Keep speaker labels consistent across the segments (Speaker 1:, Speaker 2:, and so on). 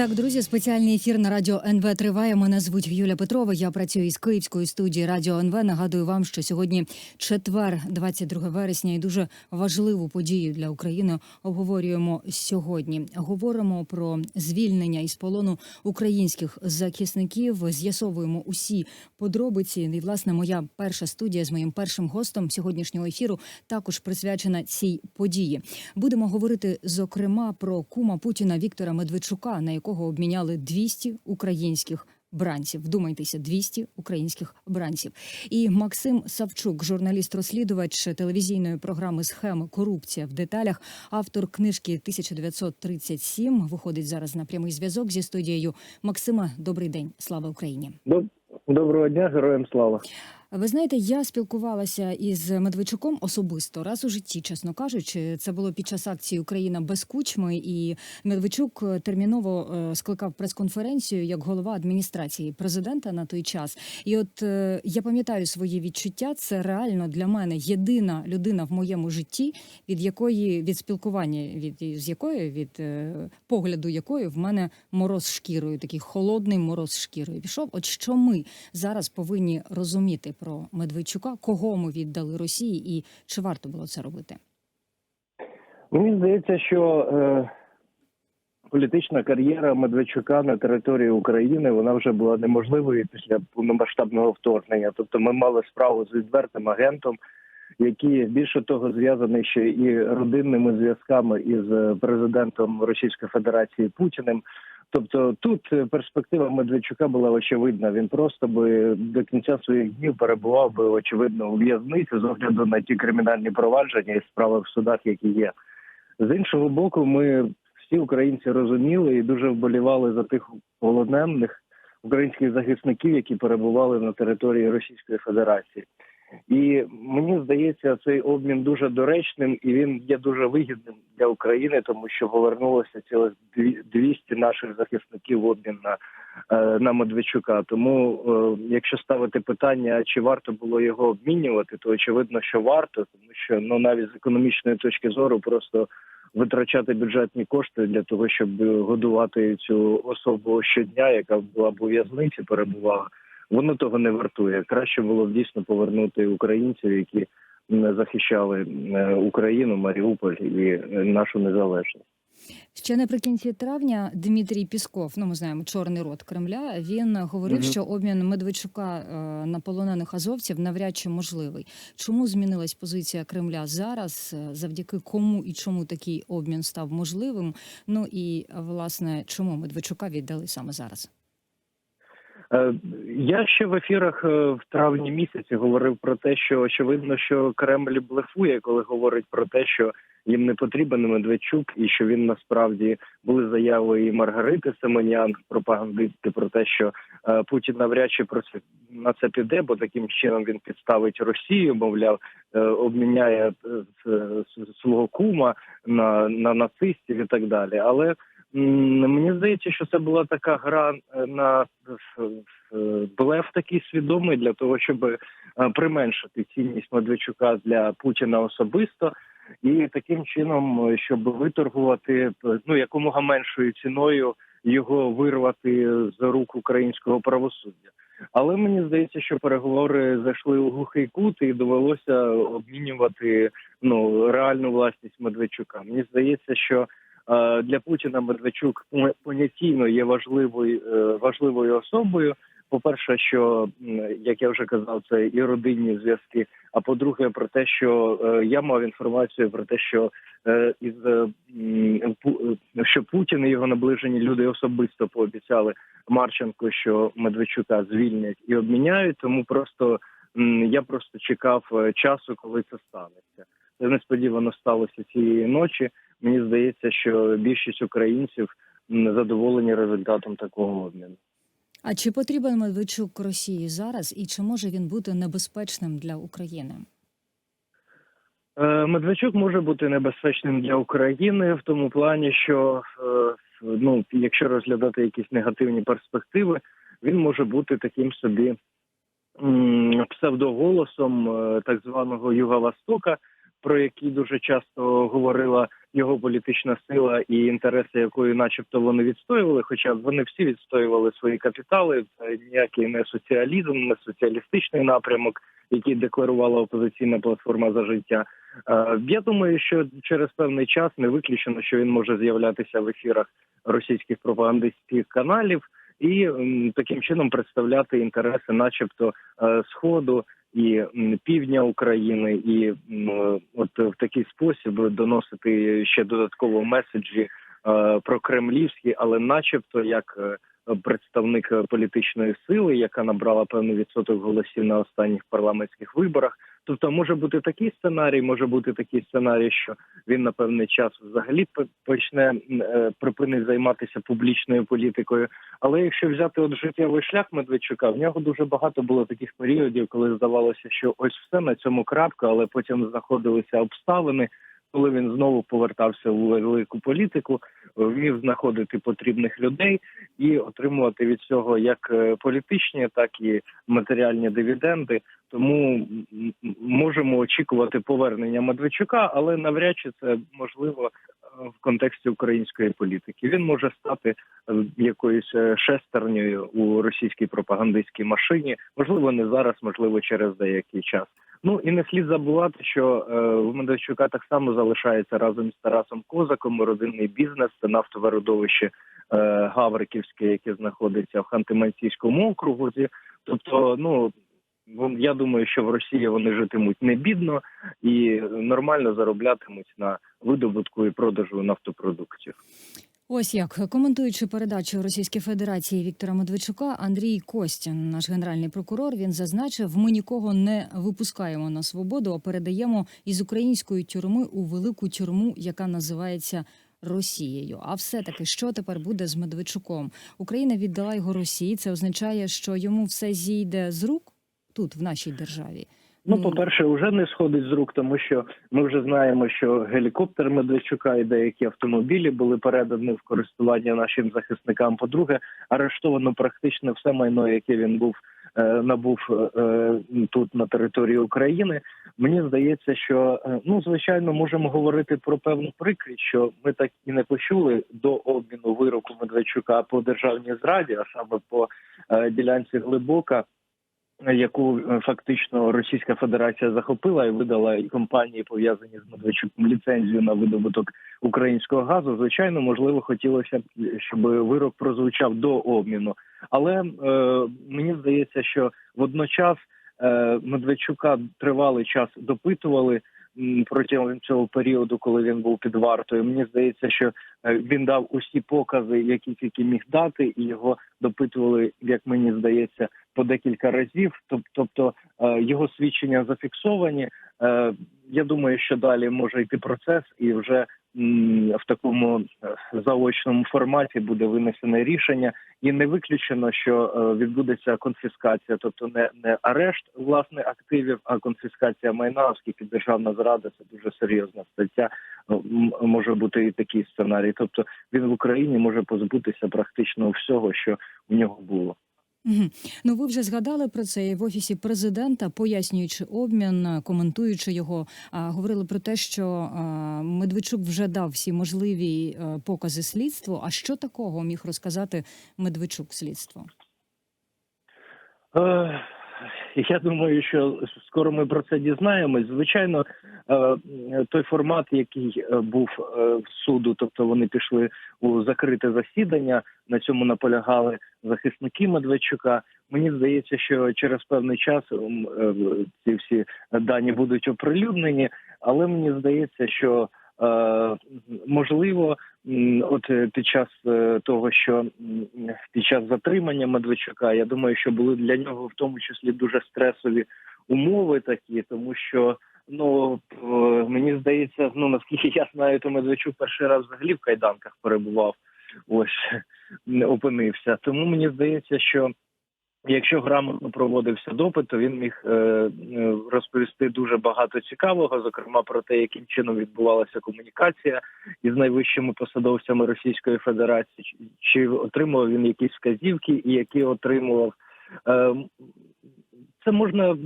Speaker 1: Так, друзі, спеціальний ефір на радіо НВ триває. Мене звуть Юля Петрова. Я працюю із Київської студії Радіо НВ. Нагадую вам, що сьогодні четвер, 22 вересня, і дуже важливу подію для України обговорюємо сьогодні. Говоримо про звільнення із полону українських захисників. З'ясовуємо усі подробиці. І власне моя перша студія з моїм першим гостем сьогоднішнього ефіру також присвячена цій події. Будемо говорити зокрема про кума Путіна Віктора Медведчука, на якого обміняли 200 українських. Бранців, вдумайтеся, 200 українських бранців. І Максим Савчук, журналіст-розслідувач телевізійної програми Схеми корупція в деталях, автор книжки 1937, виходить зараз на прямий зв'язок зі студією. Максима, добрий день, слава Україні.
Speaker 2: Доброго дня, героям слава.
Speaker 1: Ви знаєте, я спілкувалася із Медведчуком особисто раз у житті, чесно кажучи. Це було під час акції Україна без кучми, і Медведчук терміново е, скликав прес-конференцію як голова адміністрації президента на той час. І от е, я пам'ятаю свої відчуття. Це реально для мене єдина людина в моєму житті, від якої від спілкування, від з якої від е, погляду якої в мене мороз шкірою, такий холодний мороз шкірою пішов. От що ми зараз повинні розуміти про Медведчука, кого ми віддали Росії, і чи варто було це робити?
Speaker 2: Мені здається, що е, політична кар'єра Медведчука на території України вона вже була неможливою після повномасштабного вторгнення. Тобто, ми мали справу з відвертим агентом, який більше того зв'язаний ще і родинними зв'язками із е, президентом Російської Федерації Путіним. Тобто тут е, перспектива Медведчука була очевидна. Він просто би до кінця своїх днів перебував би очевидно у в'язниці з огляду на ті кримінальні провадження і справи в судах, які є. З іншого боку, ми всі українці розуміли і дуже вболівали за тих полонених українських захисників, які перебували на території Російської Федерації. І мені здається, цей обмін дуже доречним і він є дуже вигідним для України, тому що повернулося цілих дві- 200 наших захисників в обмін на, е, на Медведчука. Тому, е, якщо ставити питання, чи варто було його обмінювати, то очевидно, що варто, тому що ну навіть з економічної точки зору просто витрачати бюджетні кошти для того, щоб годувати цю особу щодня, яка була у в'язниці, перебувала. Воно того не вартує. Краще було б дійсно повернути українців, які захищали Україну, Маріуполь і нашу незалежність.
Speaker 1: Ще наприкінці травня Дмитрій Пісков, ну ми знаємо, чорний рот Кремля. Він говорив,
Speaker 2: Мгм.
Speaker 1: що обмін Медведчука е, на полонених азовців навряд чи можливий. Чому змінилась позиція Кремля зараз? е, Завдяки кому і чому такий обмін став можливим? Ну і власне, чому Медведчука віддали саме зараз?
Speaker 2: Е, Я ще в ефірах е, в травні місяці говорив про те, що очевидно, що Кремль блефує, коли говорить про те, що їм не потрібен Медведчук, і що він насправді були заяви і Маргарити Семенян, пропагандистки, про те, що е, Путін навряд чи про це на це піде, бо таким чином він підставить Росію, мовляв, обміняє свого кума на, на нацистів і так далі. Але Мені здається, що це була така гра е, на блеф такий свідомий для того, щоб е, применшити цінність Медведчука для Путіна особисто, і таким чином, е, щоб виторгувати ну якомога меншою ціною його вирвати з рук українського правосуддя. Але мені здається, що переговори зайшли у глухий кут і довелося обмінювати ну реальну власність Медведчука. Мені здається, що для Путіна Медведчук понятійно є важливою е, важливою особою. По-перше, що як я вже казав, це і родинні зв'язки. А по-друге, про те, що е, я мав інформацію про те, що е, із е, е, що Путін і його наближені люди особисто пообіцяли Марченко, що Медведчука звільнять і обміняють. Тому просто я просто чекав е, часу, коли це станеться. Це несподівано сталося цієї ночі. Мені здається, що більшість українців м, задоволені результатом такого обміну.
Speaker 1: А чи потрібен Медведчук Росії зараз, і чи може він бути небезпечним для України?
Speaker 2: Е, Медведчук може бути небезпечним для України в тому плані, що е, ну, якщо розглядати якісь негативні перспективи, він може бути таким собі псевдоголосом е, так званого Юга Востока, про який дуже часто говорила його політична сила і інтереси якої, начебто, вони відстоювали. Хоча вони всі відстоювали свої капітали. Це ніякий не соціалізм, не соціалістичний напрямок, який декларувала опозиційна платформа за життя. Е, Я думаю, що через певний час не виключено, що він може з'являтися в ефірах російських пропагандистських каналів і таким чином представляти інтереси, начебто, е, сходу і півдня України, і от в такий спосіб доносити ще додатково меседжі е, про кремлівські, але, начебто, як е, представник е, політичної сили, яка набрала певний відсоток голосів на останніх парламентських виборах. Тобто може бути такий сценарій, може бути такий сценарій, що він на певний час взагалі почне е, припинить займатися публічною політикою. Але якщо взяти от життєвий шлях Медведчука, в нього дуже багато було таких періодів, коли здавалося, що ось все на цьому крапка, але потім знаходилися обставини. Коли він знову повертався у велику політику, вмів знаходити потрібних людей і отримувати від цього як е, політичні, так і матеріальні дивіденди. Тому можемо очікувати повернення Медведчука, але навряд чи це можливо е, в контексті української політики. Він може стати е, якоюсь шестернею у російській пропагандистській машині. Можливо, не зараз, можливо, через деякий час. Ну і не слід забувати, що е, у Медведчука так само залишається разом з Тарасом Козаком родинний бізнес, це нафтове родовище е, Гавриківське, яке знаходиться в Ханти-Мансійському округу. Тобто, ну я думаю, що в Росії вони житимуть не бідно і нормально зароблятимуть на видобутку і продажу нафтопродуктів.
Speaker 1: Ось як коментуючи передачу Російської Федерації Віктора Медведчука, Андрій Костін, наш генеральний прокурор, він зазначив: ми нікого не випускаємо на свободу, а передаємо із української тюрми у велику тюрму, яка називається. Росією, а все таки, що тепер буде з Медведчуком? Україна віддала його Росії. Це означає, що йому все зійде з рук тут, в нашій державі.
Speaker 2: Ну, по-перше, вже не сходить з рук, тому що ми вже знаємо, що гелікоптер Медведчука і деякі автомобілі були передані в користування нашим захисникам. По-друге, арештовано практично все майно, яке він був е, набув е, тут на території України. Мені здається, що е, ну звичайно можемо говорити про певну прикрість, що ми так і не почули до обміну вироку Медведчука по державній зраді, а саме по е, ділянці глибока яку е, фактично Російська Федерація захопила і видала компанії, пов'язані з Медведчуком, ліцензію на видобуток українського газу. Звичайно, можливо, хотілося б, щоб вирок прозвучав до обміну. Але е, мені здається, що водночас е, Медведчука тривалий час допитували протягом цього періоду, коли він був під вартою. Мені здається, що е, він дав усі покази, які тільки міг дати, і його допитували, як мені здається, по декілька разів. Тобто е, його свідчення зафіксовані. Е, Я думаю, що далі може йти процес, і вже в такому е, заочному форматі буде винесене рішення, і не виключено, що відбудеться конфіскація, тобто не, не арешт власне активів, а конфіскація майна, оскільки державна зрада це дуже серйозна стаття. Може бути і такий сценарій. Тобто він в Україні може позбутися практично всього, що у нього було.
Speaker 1: Ну, ви вже згадали про це і в офісі президента, пояснюючи обмін, коментуючи його, говорили про те, що Медведчук вже дав всі можливі е, покази слідству. А що такого міг розказати Медведчук слідству?
Speaker 2: Я думаю, що скоро ми про це дізнаємось. Звичайно, е, той формат, який е, був е, в суду, тобто вони пішли у закрите засідання, на цьому наполягали захисники Медведчука. Мені здається, що через певний час ці всі дані будуть оприлюднені, але мені здається, що можливо, от е, під час е, того, що під час затримання Медведчука, я думаю, що були для нього в тому числі дуже стресові умови такі, тому що. Ну е, мені здається, ну наскільки я знаю, то Медведчук перший раз взагалі в кайданках перебував. Ось не опинився. Тому мені здається, що якщо грамотно проводився допит, то він міг е, е, розповісти дуже багато цікавого, зокрема про те, яким чином відбувалася комунікація із найвищими посадовцями Російської Федерації, чи- отримував він якісь вказівки, і які отримував. Е, це можна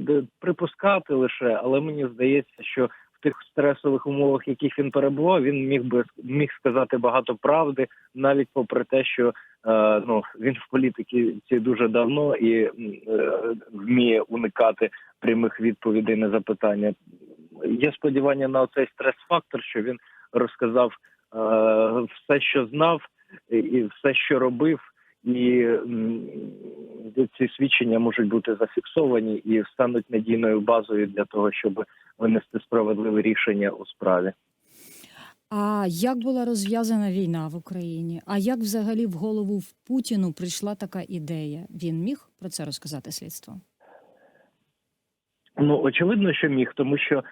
Speaker 2: припускати лише, але мені здається, що тих стресових умовах, яких він перебував, він міг би міг сказати багато правди, навіть попри те, що е, ну він в політиці дуже давно і е, вміє уникати прямих відповідей на запитання. Є сподівання на цей стрес-фактор, що він розказав е, все, що знав, і- все, що робив, і ці свідчення можуть бути зафіксовані і стануть надійною базою для того, щоб винести справедливе рішення у справі.
Speaker 1: А як була розв'язана війна в Україні? А як взагалі в голову в Путіну прийшла така ідея? Він міг про це розказати слідство?
Speaker 2: Ну очевидно, що міг, тому що е,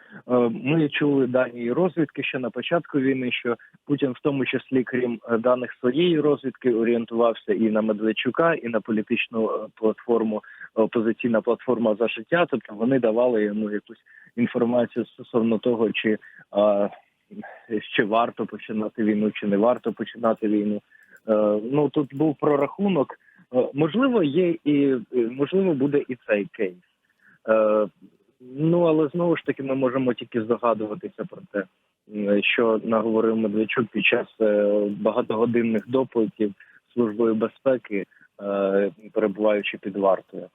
Speaker 2: ми чули дані розвідки ще на початку війни, що Путін, в тому числі, крім е, даних своєї розвідки, орієнтувався і на Медведчука, і на політичну е, платформу опозиційна платформа за життя. Тобто вони давали йому якусь інформацію стосовно того, чи е, чи варто починати війну, чи не варто починати війну. Е, ну тут був прорахунок. Е, можливо, є і можливо буде і цей кейс. Ну але знову ж таки ми можемо тільки здогадуватися про те, що наговорив Медведчук під час е, багатогодинних допитів службою безпеки, е, перебуваючи під вартою.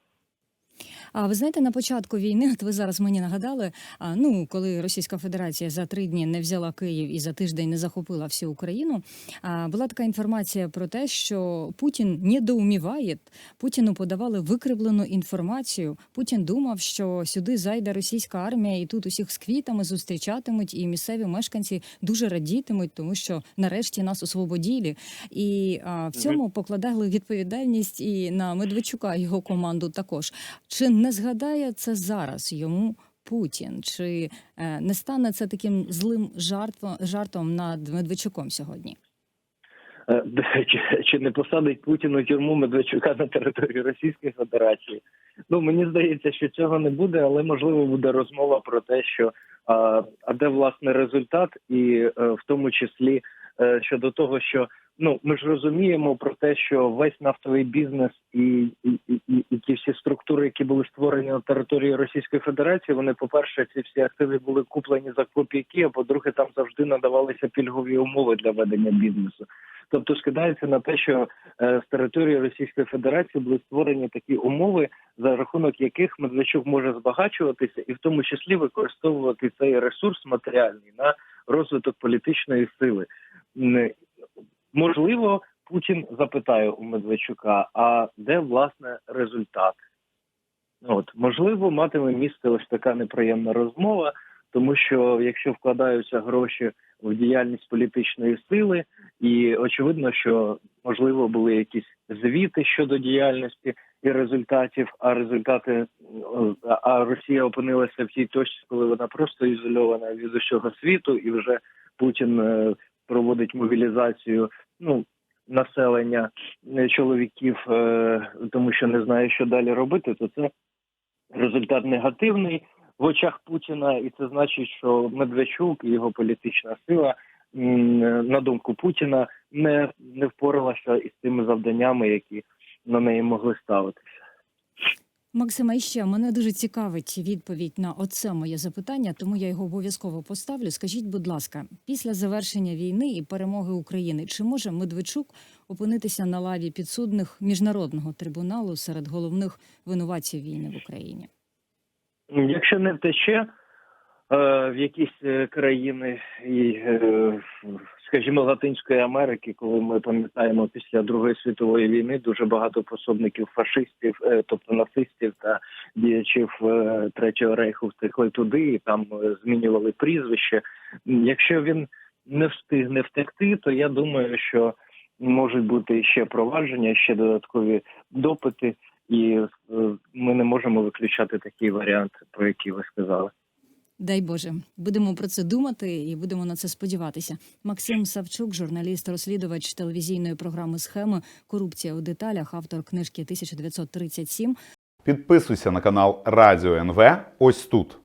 Speaker 1: А ви знаєте, на початку війни, от ви зараз мені нагадали, а, ну коли Російська Федерація за три дні не взяла Київ і за тиждень не захопила всю Україну, а, була така інформація про те, що Путін недоуміває. Путіну подавали викривлену інформацію. Путін думав, що сюди зайде російська армія, і тут усіх з квітами зустрічатимуть, і місцеві мешканці дуже радітимуть, тому що нарешті нас освободілі. І а, в цьому покладали відповідальність і на Медведчука, його команду також. Чи не згадає це зараз йому Путін? Чи е, не стане це таким злим жартом, жартом над Медведчуком сьогодні?
Speaker 2: Е, Чи, чи не посадить Путін у тюрму Медведчука на території Російської Федерації? Ну мені здається, що цього не буде, але можливо буде розмова про те, що а, а де власне результат, і е, в тому числі щодо того, що ну ми ж розуміємо про те, що весь нафтовий бізнес і, і, і, і, ті всі структури, які були створені на території Російської Федерації, вони, по-перше, ці всі активи були куплені за копійки, а по-друге, там завжди надавалися пільгові умови для ведення бізнесу. Тобто скидається на те, що е, з території Російської Федерації були створені такі умови, за рахунок яких Медведчук може збагачуватися, і в тому числі використовувати цей ресурс матеріальний на розвиток політичної сили. Можливо, Путін запитає у Медведчука, а де власне результат? От можливо, матиме місце ось така неприємна розмова, тому що якщо вкладаються гроші в діяльність політичної сили, і очевидно, що можливо були якісь звіти щодо діяльності і результатів. А результати а Росія опинилася в тій точці, коли вона просто ізольована від усього світу, і вже Путін е, проводить мобілізацію. Ну населення е, чоловіків, е, тому що не знає, що далі робити, то це результат негативний в очах Путіна, і це значить, що Медведчук і його політична сила, на думку Путіна, не, не впоралася із тими завданнями, які на неї могли ставитися.
Speaker 1: Максима, і ще мене дуже цікавить відповідь на оце моє запитання, тому я його обов'язково поставлю. Скажіть, будь ласка, після завершення війни і перемоги України, чи може Медведчук опинитися на лаві підсудних міжнародного трибуналу серед головних винуватців війни в Україні?
Speaker 2: Якщо не втече в якісь е, країни, і, е, скажімо, Латинської Америки, коли ми пам'ятаємо після Другої світової війни дуже багато пособників фашистів, е, тобто нацистів та діячів е, Третього рейху втекли туди і там е, змінювали прізвище. Якщо він не встигне втекти, то я думаю, що можуть бути ще провадження, ще додаткові допити. І е, ми не можемо виключати такий варіант, про який ви сказали.
Speaker 1: Дай Боже, будемо про це думати і будемо на це сподіватися. Максим Савчук, журналіст, розслідувач телевізійної програми Схеми Корупція у деталях, автор книжки 1937.
Speaker 3: Підписуйся на канал Радіо НВ ось тут.